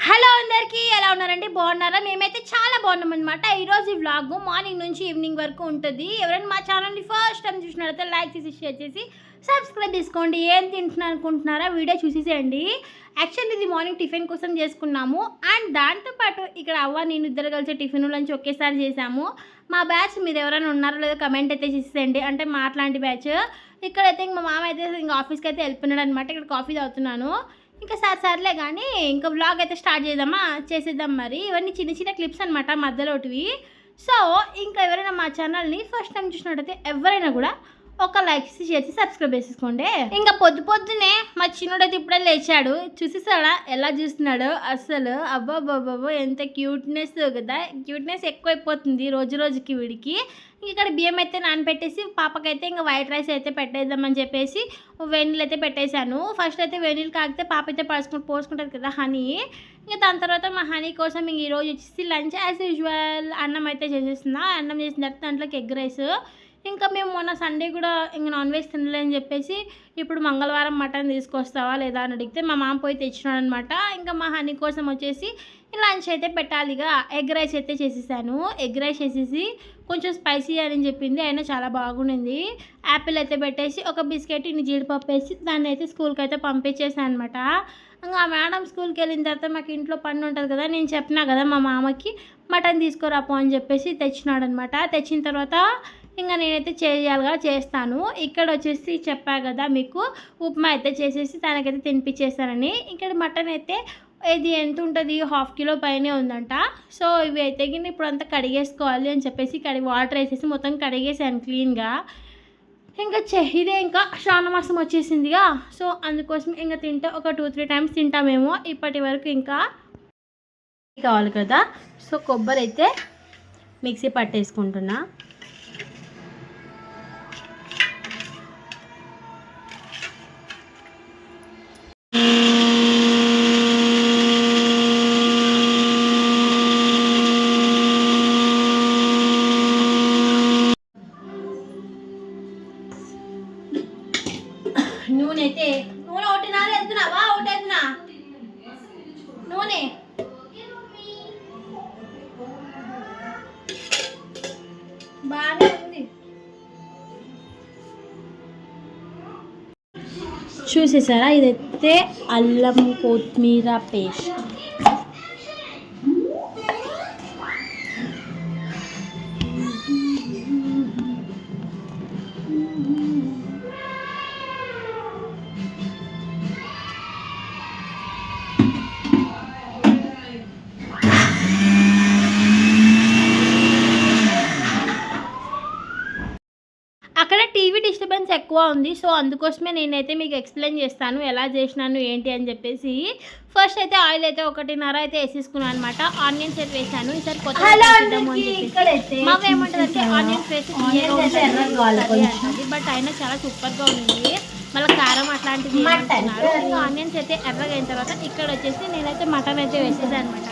Hello అందరికీ ఎలా ఉన్నారండి? బాగున్నారా? మేమైతే చాలా బాగున్నాం అనమాట ఈరోజు ఈ వ్లాగ్ మార్నింగ్ నుంచి ఈవినింగ్ వరకు ఉంటుంది. ఎవరైనా మా ఛానల్ని ఫస్ట్ టైం చూసినారైతే లైక్ చేసి షేర్ చేసి సబ్స్క్రైబ్ చేసుకోండి. ఏం తింటున్నారు అనుకుంటున్నారా? వీడియో చూసేసేయండి. యాక్చువల్లీ ఇది మార్నింగ్ టిఫిన్ కోసం చేసుకున్నాము. అండ్ దాంతోపాటు ఇక్కడ అవ్వ నేను ఇద్దరు కలిసి టిఫిన్ లంచ్ ఒకేసారి చేసాము. మా బ్యాచ్ మీరు ఎవరైనా ఉన్నారో లేదో కమెంట్ అయితే చేసేయండి అంటే మా అట్లాంటి బ్యాచ్. ఇక్కడైతే ఇంక మా మామ అయితే ఇంకా ఆఫీస్కి అయితే వెళ్ళిపోయినాడు అనమాట ఇక్కడ కాఫీ తాగుతున్నాను. ఇంకా సార్ సర్లే కానీ ఇంకా వ్లాగ్ అయితే స్టార్ట్ చేద్దామా? చేసేద్దాం మరి. ఇవన్నీ చిన్న చిన్న క్లిప్స్ అనమాట మధ్యలోటివి. సో ఇంకా ఎవరైనా మా ఛానల్ని ఫస్ట్ టైం చూసినట్టయితే ఎవరైనా కూడా ఒక లైక్ చేసి సబ్స్క్రైబ్ చేసేసుకోండి ఇంకా పొద్దు పొద్దునే మా చిన్నోడైతే ఇప్పుడే లేచాడు. చూసేసాడా ఎలా చూస్తున్నాడు? అసలు అబ్బా ఎంత క్యూట్నెస్ కదా. క్యూట్నెస్ ఎక్కువైపోతుంది రోజు రోజుకి వీడికి. ఇక్కడ బియ్యం అయితే నానపెట్టేసి పాపకైతే ఇంకా వైట్ రైస్ అయితే పెట్టేద్దామని చెప్పేసి వెన్నీళ్ళు అయితే పెట్టేశాను. ఫస్ట్ అయితే వెన్నీళ్ళు కాగితే పాప అయితే పడుచుకుంటూ పోసుకుంటుంది కదా హనీ. ఇంకా దాని తర్వాత మా హనీ కోసం ఇంక ఈరోజు వచ్చేసి లంచ్ యాజ్ యూజువల్ అన్నం అయితే చేసేస్తున్నా. అన్నం చేసిన తర్వాత దాంట్లోకి ఎగ్ రైస్. ఇంకా మేము మొన్న సండే కూడా ఇంక నాన్ వెజ్ తినలేని చెప్పేసి ఇప్పుడు మంగళవారం మటన్ తీసుకొస్తావా లేదా అని అడిగితే మా మామ పోయి తెచ్చినాడు అనమాట ఇంకా మా హనీ కోసం వచ్చేసి లంచ్ అయితే పెట్టాలిగా ఎగ్ రైస్ అయితే చేసేసాను. ఎగ్ రైస్ చేసేసి కొంచెం స్పైసీ అని చెప్పింది. అయినా చాలా బాగుండింది. యాపిల్ అయితే పెట్టేసి ఒక బిస్కెట్ ఇన్ని జీడిపప్పు వేసి దాన్ని అయితే స్కూల్కి అయితే పంపించేసాను అనమాట ఇంకా మేడం స్కూల్కి వెళ్ళిన తర్వాత మాకు ఇంట్లో పని ఉంటుంది కదా నేను చెప్పినా కదా మా మామకి మటన్ తీసుకురాపో అని చెప్పేసి తెచ్చినాడు అనమాట తెచ్చిన తర్వాత ఇంకా నేనైతే చేయాలిగా చేస్తాను. ఇక్కడ వచ్చేసి చెప్పా కదా మీకు ఉప్మా అయితే చేసేసి తనకైతే తినిపించేస్తానని ఇక్కడ మటన్ అయితే ఇది ఎంత ఉంటుంది? హాఫ్ కిలో పైనే ఉందంట. సో ఇవి అయితే గిన్నె ఇప్పుడు అంతా కడిగేసుకోవాలి అని చెప్పేసి కడిగి వాటర్ వేసేసి మొత్తం కడిగేసాను క్లీన్గా. ఇంకా చె ఇదే ఇంకా శ్రావణమాసం వచ్చేసిందిగా. సో అందుకోసం ఇంకా తింటే ఒక టూ త్రీ టైమ్స్ తింటామేమో ఇప్పటి వరకు ఇంకా కావాలి కదా. సో కొబ్బరి అయితే మిక్సీ పట్టేసుకుంటున్నా. చూసేసారా? ఇదైతే అల్లం కొత్తిమీర పేస్ట్. ఎక్కువ ఉంది. సో అందుకోసమే నేనైతే మీకు ఎక్స్ప్లెయిన్ చేస్తాను. ఎలా చేసినాను ఏంటి అని చెప్పేసి. ఫస్ట్ అయితే ఆయిల్ అయితే ఒకటిన్నర అయితే వేసేసుకున్నాను అనమాట ఆనియన్స్ అయితే వేసాను. ఈసారి కొత్త మాకు ఏమంటుంది అంటే ఆనియన్స్ వేసి బట్ అయినా చాలా సూపర్గా ఉంది. మళ్ళీ కారం అట్లాంటిది ఏమంటున్నారు ఇంకా ఆనియన్స్ అయితే ఎర్రగా అయిన తర్వాత ఇక్కడ వచ్చేసి నేనైతే మటన్ అయితే వేసేసాను అనమాట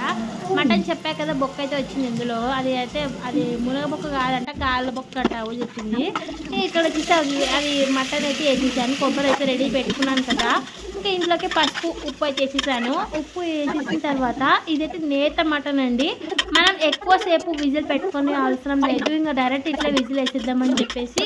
మటన్ చెప్పా కదా బొక్క అయితే వచ్చింది ఇందులో. అది అయితే అది మునగ బొక్క కాదంట కాళ్ళ బొక్క అంటావు చెప్పింది ఇక్కడ వచ్చేసి అది అది మటన్ అయితే వేసేసాను. కొబ్బరి అయితే రెడీ పెట్టుకున్నాను కదా. ఇంకా ఇంట్లోకి పసుపు ఉప్పు అయితే వేసేసాను. ఉప్పు వేసేసిన తర్వాత ఇదైతే నేత మటన్ అండి. మనం ఎక్కువసేపు విజిల్ పెట్టుకొని అవసరం లేదు. ఇంకా డైరెక్ట్ ఇట్లా విజిల్ వేసేద్దామని చెప్పేసి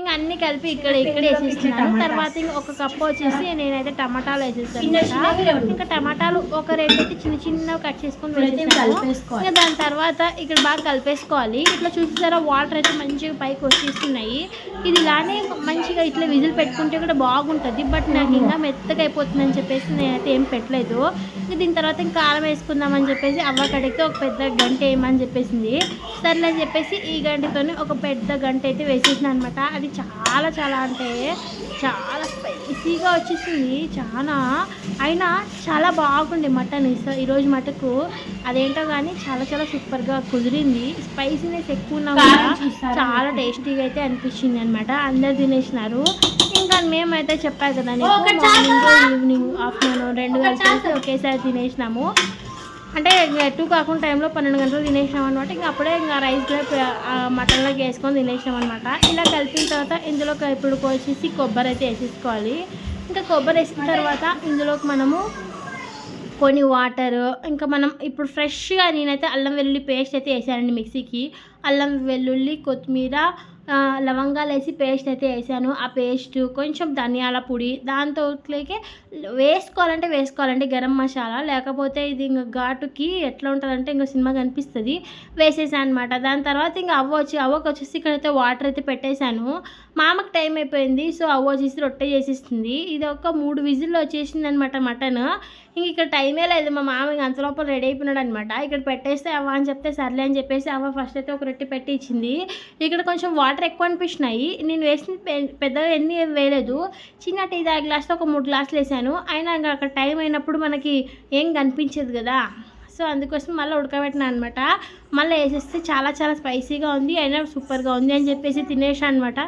ఇంకా అన్ని కలిపి ఇక్కడ ఇక్కడ వేసేస్తున్నాను. తర్వాత ఇంకా ఒక కప్పు వచ్చేసి నేనైతే టమాటాలు వేసేస్తాను ఇంకా. టమాటాలు ఒక రెండు అయితే చిన్న చిన్న కట్ చేసుకొని వేసేసాను. ఇంకా దాని తర్వాత ఇక్కడ బాగా కలిపేసుకోవాలి. ఇట్లా చూసారా వాటర్ అయితే మంచిగా పైకి వచ్చేస్తున్నాయి. ఇది ఇలానే మంచిగా ఇట్లా విజిల్ పెట్టుకుంటే కూడా బాగుంటుంది. బట్ నాకు ఇంకా మెత్తగా అయిపోతుంది అని చెప్పేసి నేనైతే ఏం పెట్టలేదు. ఇంకా దీని తర్వాత ఇంకా కారం వేసుకుందామని చెప్పేసి అవ్వ కడిగితే ఒక పెద్ద గంట వేయమని చెప్పేసింది. సర్లే అని చెప్పేసి ఈ గంటతోనే ఒక పెద్ద గంట అయితే వేసేసిన అనమాట. అది చాలా చాలా అంటే చాలా స్పైసీగా వచ్చేసింది. చాలా అయినా చాలా బాగుంది మటన్. సో ఈరోజు మటకు అదేంటో కానీ చాలా చాలా సూపర్గా కుదిరింది. స్పైసీనెస్ ఎక్కువ ఉన్నా కూడా చాలా టేస్టీగా అయితే అనిపించింది అనమాట అందరు తినేసినారు. ఇంకా మేమైతే చెప్పాను కదా మార్నింగ్ ఈవినింగ్ ఆఫ్టర్నూన్ రెండు కలిసి ఒకేసారి తినేసినాము. అంటే టూ కాకుండా టైంలో పన్నెండు గంటలు తినేసినాం అనమాట ఇంకా అప్పుడే ఇంకా రైస్ మటన్లోకి వేసుకొని తినేసినాం అనమాట ఇలా కలిపిన తర్వాత ఇందులోకి ఇప్పుడు వచ్చేసి కొబ్బరి అయితే వేసేసుకోవాలి. ఇంకా కొబ్బరి వేసిన తర్వాత ఇందులోకి మనము కొన్ని వాటర్ ఇంకా మనం ఇప్పుడు ఫ్రెష్గా నేనైతే అల్లం వెల్లుల్లి పేస్ట్ అయితే వేసానండి మిక్సీకి. అల్లం వెల్లుల్లి కొత్తిమీర లవంగాలు వేసి పేస్ట్ అయితే వేసాను. ఆ పేస్ట్ కొంచెం ధనియాల పొడి దాంతోట్లోకి వేసుకోవాలంటే వేసుకోవాలండి గరం మసాలా. లేకపోతే ఇది ఇంకా ఘాటుకి ఎట్లా ఉంటుందంటే ఇంకా సినిమా కనిపిస్తుంది వేసేసాను అనమాట దాని తర్వాత ఇంకా అవ్వ వచ్చి అవ్వకి వచ్చేసి ఇక్కడైతే వాటర్ అయితే పెట్టేశాను మామకు టైం అయిపోయింది సో అవ్వ వచ్చేసి రొట్టె చేసేస్తుంది. ఇది ఒక మూడు విజిల్లో వచ్చేసింది అనమాట మటన్. ఇంక ఇక్కడ టైమే లేదు. మా మామ ఇంక అంతలోపల రెడీ అయిపోయినాడు అనమాట ఇక్కడ పెట్టేస్తే అవ్వ అని చెప్తే సర్లే అని చెప్పేసి అవ్వ ఫస్ట్ అయితే ఒక రొట్టె పెట్టి ఇచ్చింది ఇక్కడ కొంచెం వాటర్ ఎక్కువ అనిపించినాయి. నేను వేసిన పెద్దగా ఎన్ని వేయలేదు. చిన్న టీ తాగే గ్లాస్తో ఒక మూడు గ్లాసులు వేసాను. అయినా ఇంకా అక్కడ టైం అయినప్పుడు మనకి ఏం కనిపించదు కదా. సో అందుకోసం మళ్ళీ ఉడకబెట్టినా అనమాట మళ్ళీ వేసేస్తే చాలా చాలా స్పైసీగా ఉంది. అయినా సూపర్గా ఉంది అని చెప్పేసి తినేసాను అనమాట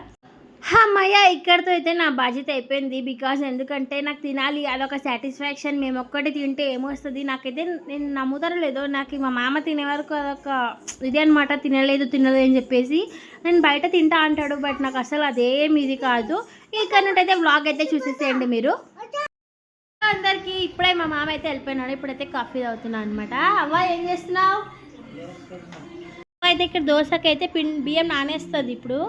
అమ్మయ్య ఇక్కడితో అయితే నా బాధ్యత అయిపోయింది. బికాజ్ ఎందుకంటే నాకు తినాలి అదొక సాటిస్ఫాక్షన్ మేము ఒక్కటి తింటే ఏమొస్తుంది? నాకైతే నేను నమ్ముతారో లేదో నాకు మా మామ తినే వరకు అదొక ఇది అనమాట తినలేదు తినలేదు అని చెప్పేసి నేను బయట తింటా అంటాడు. బట్ నాకు అసలు అదేం ఇది కాదు. ఇక్కడ నుండి అయితే వ్లాగ్ అయితే చూసేసేయండి మీరు. అందరికీ ఇప్పుడే మా మామ అయితే వెళ్ళిపోయినాడు. ఇప్పుడైతే కాఫీ తాగుతున్నాను అనమాట అవ్వ ఏం చేస్తున్నావు? అయితే ఇక్కడ దోశకి అయితే పిం బియ్యం నానేస్తుంది ఇప్పుడు.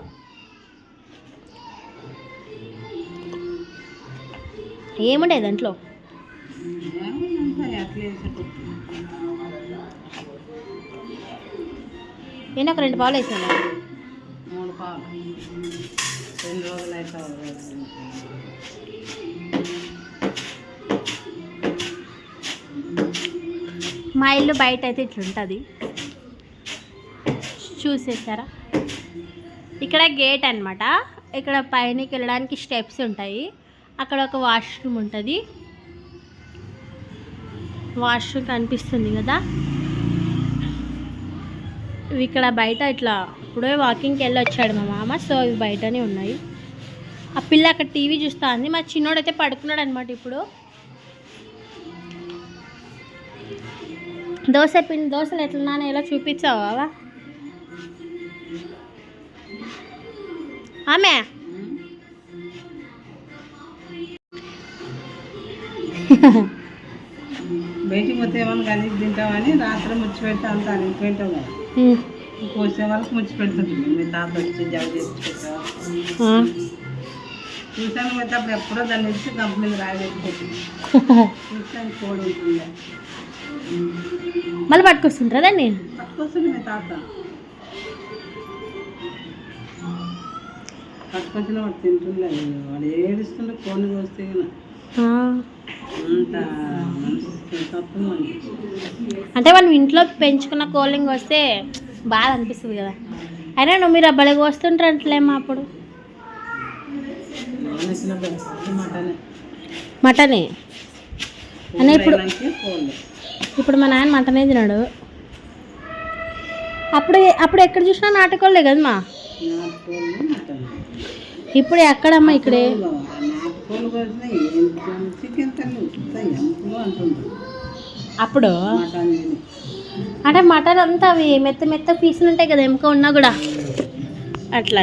ఏముండే దాంట్లో? నేను ఒక రెండు పాలు వేసాను. మూడు పాలు రెండు రోజులు అయితే మా ఇల్లు బయట అయితే ఇట్లుంటుంది. చూసేసారా? ఇక్కడ గేట్ అన్నమాట. ఇక్కడ పైనకి వెళ్ళడానికి స్టెప్స్ ఉంటాయి. అక్కడ ఒక వాష్రూమ్ ఉంటుంది. వాష్రూమ్ కనిపిస్తుంది కదా. ఇక్కడ బయట ఇట్లా ఇప్పుడే వాకింగ్కి వెళ్ళి వచ్చాడు మా మామ సో ఇవి బయటనే ఉన్నాయి. ఆ పిల్ల అక్కడ టీవీ చూస్తా ఉంది. మా చిన్నోడైతే పడుకున్నాడు అనమాట ఇప్పుడు. దోశ పిండి దోశలు ఎట్లా ఎలా చూపించావా? ఆమె? బయటికి పోతే ఏమన్నా కలిసి తింటామని రాత్రి ముచ్చి పెడతా అంత కదా కోసే వాళ్ళకి ముచ్చి పెడుతుంటుంది మీ తాత వచ్చి జాబ్ చేసి పెట్టావా చూసాను పోతే అప్పుడు ఎప్పుడో దాన్ని ఇచ్చి కంపెనీకి రాయలేకపోతుంది చూసాను కోడి ఉంటుండే మళ్ళీ పట్టుకొస్తుంటారా దాన్ని? పట్టుకొస్తుంది మీ తాత. పట్టుకొచ్చిన వాడు తింటుండే. వాడు ఏడుస్తుండే కోడిని కోస్తే అంటే మనం ఇంట్లో పెంచుకున్న కోలింగ్ వస్తే బాగా అనిపిస్తుంది కదా. అయినా నువ్వు మీరు అబ్బాయికి వస్తుంటారంటలేమా అప్పుడు? మటనే. అన్న ఇప్పుడు ఇప్పుడు మా నాన్న మటనే తినాడు. అప్పుడు అప్పుడు ఎక్కడ చూసినా నాటుకోళ్ళు మటన్. ఇప్పుడు ఎక్కడమ్మా ఇక్కడే? ఏం చికెన్ తల్లి అంటుంది అప్పుడు? మటన్ అంటే మటన్ అంతా అవి మెత్త మెత్త పీసులు ఉంటాయి కదా ఎముక ఉన్నా కూడా. అట్లా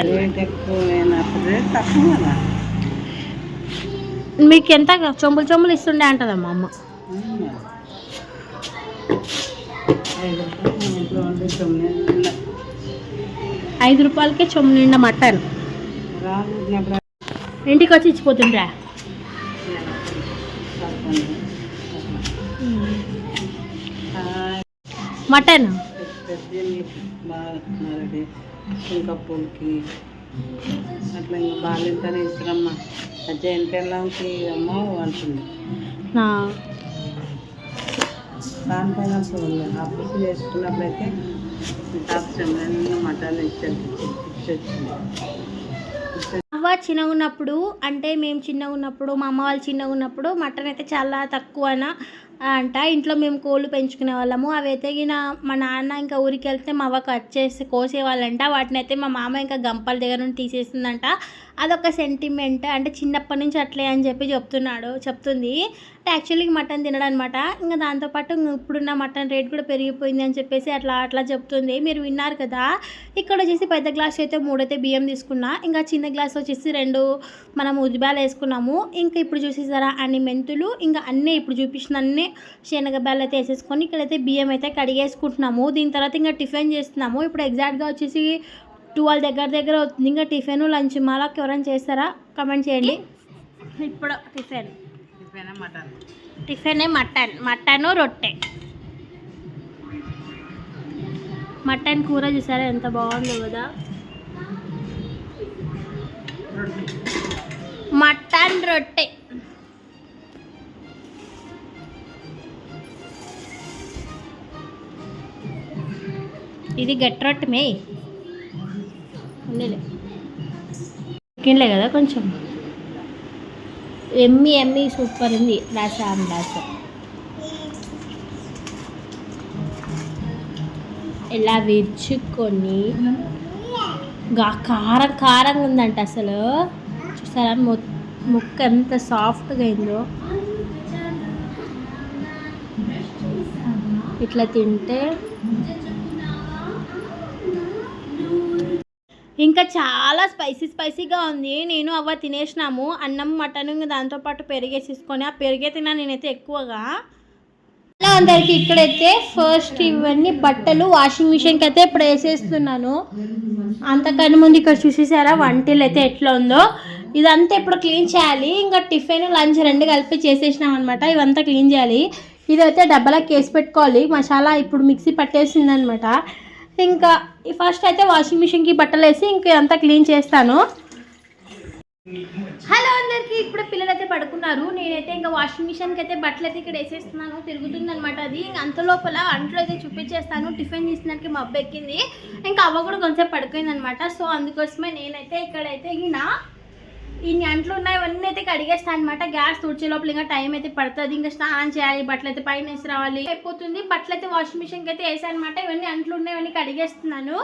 తక్కువ మీకు ఎంత చొంబులు చొంబులు ఇస్తుండే అంటదమ్మా అమ్మ? ఐదు రూపాయలకే చొమ్ము నిండా మటన్. ఇంటికి వచ్చి ఇచ్చిపోతుండ్రా? మటన్? పెద్దవి బాగా నరడి ఇంకా పూలకి అట్లా ఇంకా బాగాలేదని ఇస్తారమ్మా అజ్జయన్ పిల్లలకి అమ్మ అంటుంది. నా దానిపైన ఆఫీసు చేసుకున్నప్పుడైతే మటన్ ఇచ్చొచ్చింది అవ్వ చిన్నగా ఉన్నప్పుడు అంటే మేము చిన్నగా ఉన్నప్పుడు మా అమ్మ వాళ్ళు చిన్నగా ఉన్నప్పుడు మటన్ అయితే చాలా తక్కువ అంట. ఇంట్లో మేము కోళ్ళు పెంచుకునే వాళ్ళము. అవి అయితే గిన మా నాన్న ఇంకా ఊరికి వెళ్తే మా అవ్వ కట్ చేసి కోసేవాళ్ళంట. వాటిని అయితే మా మామ ఇంకా గంపల దగ్గర నుండి తీసేసిందంట. అదొక సెంటిమెంట్ అంటే చిన్నప్పటి నుంచి అట్లే అని చెప్పి చెప్తున్నాడు చెప్తుంది. అంటే యాక్చువల్లీ మటన్ తినడం అనమాట ఇంకా దాంతోపాటు ఇప్పుడున్న మటన్ రేట్ కూడా పెరిగిపోయింది అని చెప్పేసి అట్లా అట్లా చెప్తుంది. మీరు విన్నారు కదా? ఇక్కడ వచ్చేసి పెద్ద గ్లాస్ అయితే మూడైతే బియ్యం తీసుకున్నా. ఇంకా చిన్న గ్లాస్ వచ్చేసి రెండు మనం ఉద్దిబాలు వేసుకున్నాము. ఇంకా ఇప్పుడు చూసేసారా? అన్ని మెంతులు ఇంకా అన్నీ ఇప్పుడు చూపించిన అన్నీ శనగ బెల్ల అయితే వేసేసుకొని ఇక్కడైతే బియ్యం అయితే కడిగేసుకుంటున్నాము. దీని తర్వాత ఇంకా టిఫిన్ చేస్తున్నాము. ఇప్పుడు ఎగ్జాక్ట్గా వచ్చేసి ట్వెల్వ్ దగ్గర దగ్గర అవుతుంది. ఇంకా టిఫిన్ లంచ్ మాలకు ఎవరైనా చేస్తారా? కమెంట్ చేయండి. ఇప్పుడు tiffin. Tiffin mutton. Tiffin mutton. Mutton రొట్టె. మటన్ కూర చూసారా? ఎంత బాగుందో కదా. మటన్ రొట్టె. ఇది గట్టి రొట్టె మే. ఉన్నిలే చికెన్లే కదా కొంచెం. ఎమ్మి ఎమ్మి సూపర్ ఉంది. రాసాం రాసా ఇలా విరుచుకొని. కారం కారంగా ఉందంట అసలు. చూసారా? మొ ముక్క ఎంత సాఫ్ట్గా అయిందో. ఇట్లా తింటే ఇంకా చాలా స్పైసీ స్పైసీగా ఉంది. నేను అవ్వ తినేసినాము. అన్నం మటన్ ఇంకా దాంతోపాటు పెరిగేసేసుకొని ఆ పెరిగే తిన్నా నేనైతే ఎక్కువగా. హలో అందరికి ఇక్కడైతే ఫస్ట్ ఇవన్నీ బట్టలు వాషింగ్ మిషన్కి అయితే ఇప్పుడు వేసేస్తున్నాను. అంతకన్నా ముందు ఇక్కడ చూసేసారా? వంటలు అయితే ఎట్లా ఉందో. ఇదంతా ఇప్పుడు క్లీన్ చేయాలి. ఇంకా టిఫిన్ లంచ్ రెండు కలిపి చేసేసినాం అనమాట ఇవంతా క్లీన్ చేయాలి. ఇదైతే డబ్బాలకు వేసి పెట్టుకోవాలి. మసాలా ఇప్పుడు మిక్సీ పట్టేసింది అనమాట ఇంకా ఫస్ట్ అయితే వాషింగ్ మిషన్కి బట్టలు వేసి ఇంకా అంతా క్లీన్ చేస్తాను. హలో అందరికి ఇప్పుడు పిల్లలు అయితే పడుకున్నారు. నేనైతే ఇంకా వాషింగ్ మిషన్కి అయితే బట్టలు అయితే ఇక్కడ వేసేస్తున్నాను. తిరుగుతుంది అనమాట అది అంత లోపల అంట్లో అయితే చూపించేస్తాను. టిఫిన్ చేసినానికి మబ్బు ఎక్కింది. ఇంకా అవ్వ కూడా కొంచెం పడుకుంది అనమాట సో అందుకోసమే నేనైతే ఇక్కడైతే నా ఇన్ని అంట్లు ఉన్నాయి అయితే కడిగేస్తాను అనమాట గ్యాస్ తుడిచే లోపల ఇంకా టైం అయితే పడుతుంది. ఇంకా స్నానం చేయాలి బట్టలు అయితే పైన వేసి రావాలి. అయిపోతుంది. బట్టలు అయితే వాషింగ్ మిషన్కి అయితే వేసాను అనమాట ఇవన్నీ అంట్లు ఉన్నాయి కడిగేస్తున్నాను.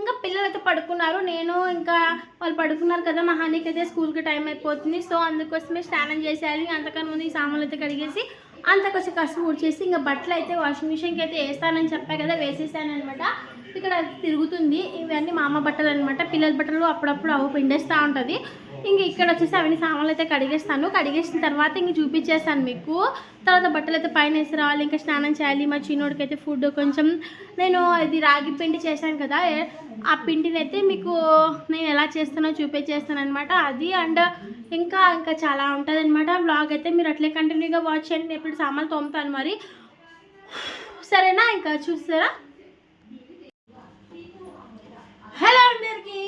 ఇంకా పిల్లలు అయితే పడుకున్నారు. నేను ఇంకా వాళ్ళు పడుకున్నారు కదా మా హానికి అయితే స్కూల్కి టైం అయిపోతుంది. సో అందుకోసమే స్నానం చేసేయాలి. అంతకన్నా ముందు ఈ సామాన్లు అయితే కడిగేసి అంతకొచ్చి కసు ఊడ్చేసి ఇంకా బట్టలు అయితే వాషింగ్ మిషన్కి అయితే వేస్తానని చెప్పా కదా వేసేసాను అనమాట ఇక్కడ తిరుగుతుంది. ఇవన్నీ మా అమ్మ బట్టలు అనమాట పిల్లల బట్టలు అప్పుడప్పుడు అవి పిండేస్తూ ఉంటుంది. ఇంక ఇక్కడ వచ్చేసి అవన్నీ సామాన్లు అయితే కడిగేస్తాను. కడిగేసిన తర్వాత ఇంక చూపించేస్తాను మీకు. తర్వాత బట్టలు అయితే పైన వేసి రావాలి. ఇంకా స్నానం చేయాలి. మా చిన్నోడికి అయితే ఫుడ్ కొంచెం నేను ఇది రాగి పిండి చేశాను కదా ఆ పిండిని అయితే మీకు నేను ఎలా చేస్తానో చూపించేస్తాను అనమాట అది అండ్ ఇంకా ఇంకా చాలా ఉంటుంది అనమాట బ్లాగ్ అయితే మీరు అట్లే కంటిన్యూగా వాచ్ చేయండి. నేను ఇప్పుడు సామాన్లు తోముతాను మరి. సరేనా? ఇంకా చూస్తారా? హలో అందరికీ.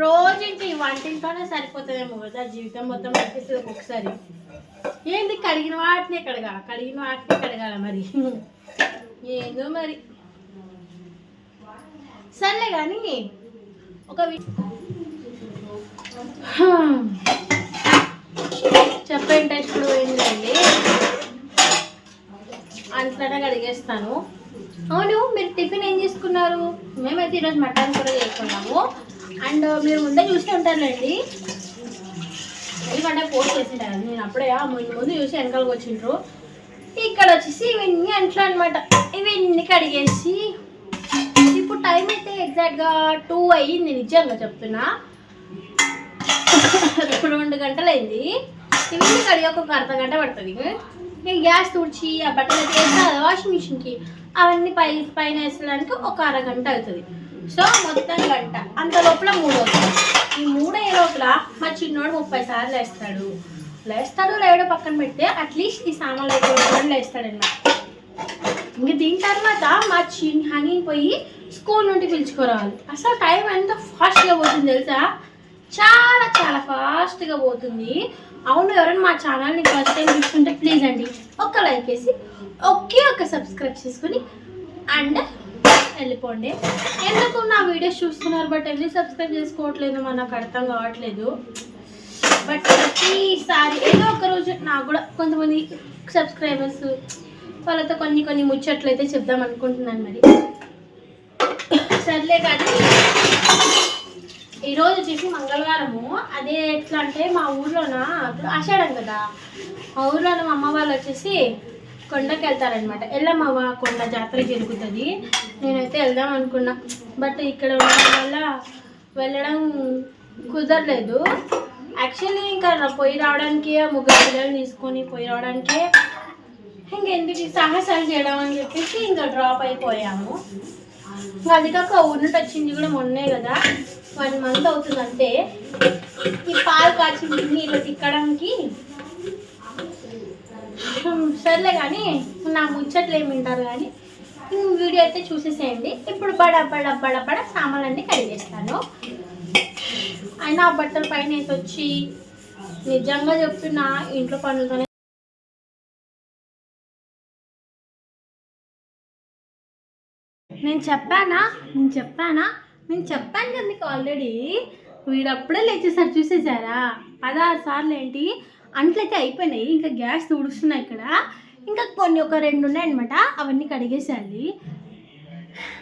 రోజు ఇంక ఈ వంటింట్లోనే సరిపోతుందేమో కదా జీవితం మొత్తం అనిపిస్తుంది ఒక్కొక్కసారి ఏంది కడిగిన వాటినే కడగాల కడిగిన వాటినే కడగాల మరి. ఏందో మరి. సర్లే కానీ ఒక వి- చెప్పేం టెస్ట్ పోయిందండి అంతటా కడిగేస్తాను. అవును మీరు టిఫిన్ ఏం చేసుకున్నారు? మేమైతే ఈరోజు మటన్ కూర చేసుకున్నాము. అండ్ మీరు ముందే చూసి ఉంటారులేండి. ఎందుకంటే పోస్ట్ చేసింటారు నేను అప్పుడే ఆ ముందు ముందు చూసి వెనకాలకు వచ్చిండ్రు. ఇక్కడ వచ్చేసి ఇవన్నీ అంట్లో అనమాట ఇవన్నీ కడిగేసి ఇప్పుడు టైం అయితే ఎగ్జాక్ట్గా టూ అయ్యింది నిజంగా చెప్తున్నా. రెండు గంటలు అయింది ఇవన్నీ కడిగి ఒక అర్ధ గంట పడుతుంది. నేను గ్యాస్ తుడిచి ఆ బట్టలు అయితే వాషింగ్ మిషన్కి అవన్నీ పై పైన వేసడానికి ఒక అరగంట అవుతుంది. సో మొత్తం గంట. అంత లోపల మూడు అవుతుంది ఈ మూడే లోపల మా చిన్నోడు ముప్పై సార్లు వేస్తాడు లేస్తాడు లేవడో పక్కన పెడితే అట్లీస్ట్ ఈ సామాన్లు అయితే లేస్తాడన్నమాట. ఇంక దీని తర్వాత మా చిన్ హనీ పోయి స్కూల్ నుండి పిలుచుకురావాలి. అసలు టైం ఎంత ఫాస్ట్గా పోతుంది తెలుసా? చాలా చాలా ఫాస్ట్గా పోతుంది. అవును ఎవరైనా మా ఛానల్ని ఫస్ట్ టైం చూసుకుంటే ప్లీజ్ అండి. ఒక్క లైక్ వేసి ఒకే ఒక్క సబ్స్క్రైబ్ చేసుకొని అండ్ వెళ్ళిపోండి. ఎందుకు నా వీడియోస్ చూస్తున్నారు బట్ ఎందుకు సబ్స్క్రైబ్ చేసుకోవట్లేదు మనకు నాకు అర్థం కావట్లేదు. బట్ ప్రతిసారి ఏదో ఒక రోజు నాకు కూడా కొంతమంది సబ్స్క్రైబర్స్ వాళ్ళతో కొన్ని కొన్ని ముచ్చట్లు అయితే చెప్దాం అనుకుంటున్నాను మరి. సర్లే కానీ ఈరోజు వచ్చేసి మంగళవారము. అదే ఎట్లా అంటే మా ఊర్లోన ఇప్పుడు ఆషాఢం కదా. మా ఊర్లోన మా అమ్మ వాళ్ళు వచ్చేసి కొండకి వెళ్తారనమాట ఎల్లమ్మవ్వ కొండ జాతర జరుగుతుంది. నేనైతే వెళ్దాం అనుకున్నా. బట్ ఇక్కడ ఉండడం వల్ల వెళ్ళడం కుదరలేదు. యాక్చువల్లీ ఇంకా పోయి పొయ్యి రావడానికి ముగ్గురు పిల్లలు తీసుకొని పోయి రావడానికి ఇంకెందుకు సాహసాలు చేయడం అని చెప్పేసి ఇంకా డ్రాప్ అయిపోయాము. అది కాక ఉన్నట్టు వచ్చింది కూడా మొన్నే కదా. వన్ మంత్ అవుతుందంటే ఈ పాలు కాచి నీళ్ళు తిక్కడానికి సర్లే కానీ నా ముచ్చట్లు ఏమి వింటారు కానీ వీడియో అయితే చూసేసేయండి. ఇప్పుడు బడ బడ బడ బడ సామాన్లన్నీ కడిగేస్తాను అయినా ఆ బట్టల పైన అయితే వచ్చి నిజంగా చెప్తున్నా ఇంట్లో పనులతోనే నేను చెప్పానా? నేను చెప్పానా? నేను చెప్పాను కదా మీకు ఆల్రెడీ వీడప్పుడే లేచేసారు చూసేసారా? పదహారు సార్లు ఏంటి? అంట్లయితే అయిపోయినాయి. ఇంకా గ్యాస్ తుడుస్తున్నాయి ఇక్కడ. ఇంకా కొన్ని ఒక రెండు ఉన్నాయన్నమాట. అవన్నీ కడిగేసేయాలి.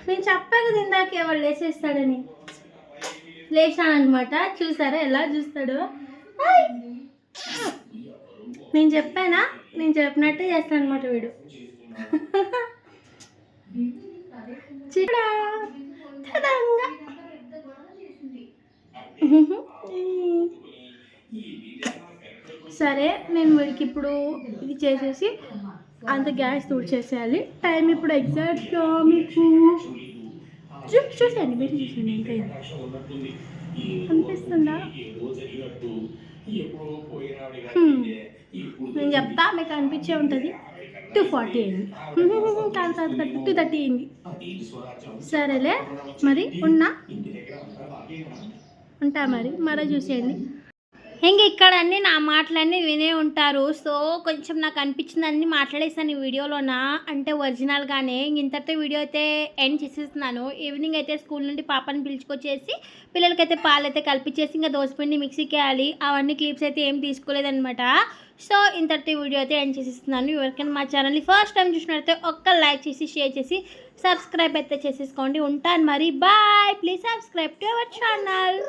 నేను చెప్పాను కదా ఇందాక ఎవరు లేచేస్తాడని లేచానమాట చూసారా ఎలా చూస్తాడు? నేను చెప్పానా? నేను చెప్పినట్టే చేస్తాను అనమాట వీడు. చిడా! సరే నేను వీడికి ఇప్పుడు ఇది చేసేసి అంత గ్యాస్ తుడిచేసేయాలి. టైం ఇప్పుడు ఎగ్జాక్ట్గా మీకు చూ- చూసేయండి మీరు చూసేయండి ఇంకా అనిపిస్తుందా? నేను చెప్తా మీకు అనిపించే ఉంటుంది. టూ ఫార్టీ అయింది. కాదు కాదు కాదు టూ థర్టీ అయింది. సరేలే మరి ఉన్నా? ఉంటా మరి మరో చూసేయండి. ఇంక ఇక్కడ అన్ని నా మాటలన్నీ వినే ఉంటారు. సో కొంచెం నాకు అనిపించింది అన్ని మాట్లాడేసాను ఈ వీడియోలోనా? అంటే ఒరిజినల్గానే ఇంతటితో వీడియో అయితే ఎండ్ చేసేస్తున్నాను. ఈవినింగ్ అయితే స్కూల్ నుండి పాపని పిలుచుకొచ్చేసి పిల్లలకైతే పాలైతే కల్పించేసి ఇంకా దోసపిండి మిక్సీకి వేయాలి అవన్నీ క్లిప్స్ అయితే ఏం తీసుకోలేదనమాట సో ఇంతటి వీడియో అయితే ఎండ్ చేసేస్తున్నాను. ఎవరికైనా మా ఛానల్ని ఫస్ట్ టైం చూసినట్లయితే ఒక్క లైక్ చేసి షేర్ చేసి సబ్స్క్రైబ్ అయితే చేసేసుకోండి. ఉంటాను మరి. Bye. Please subscribe to our channel.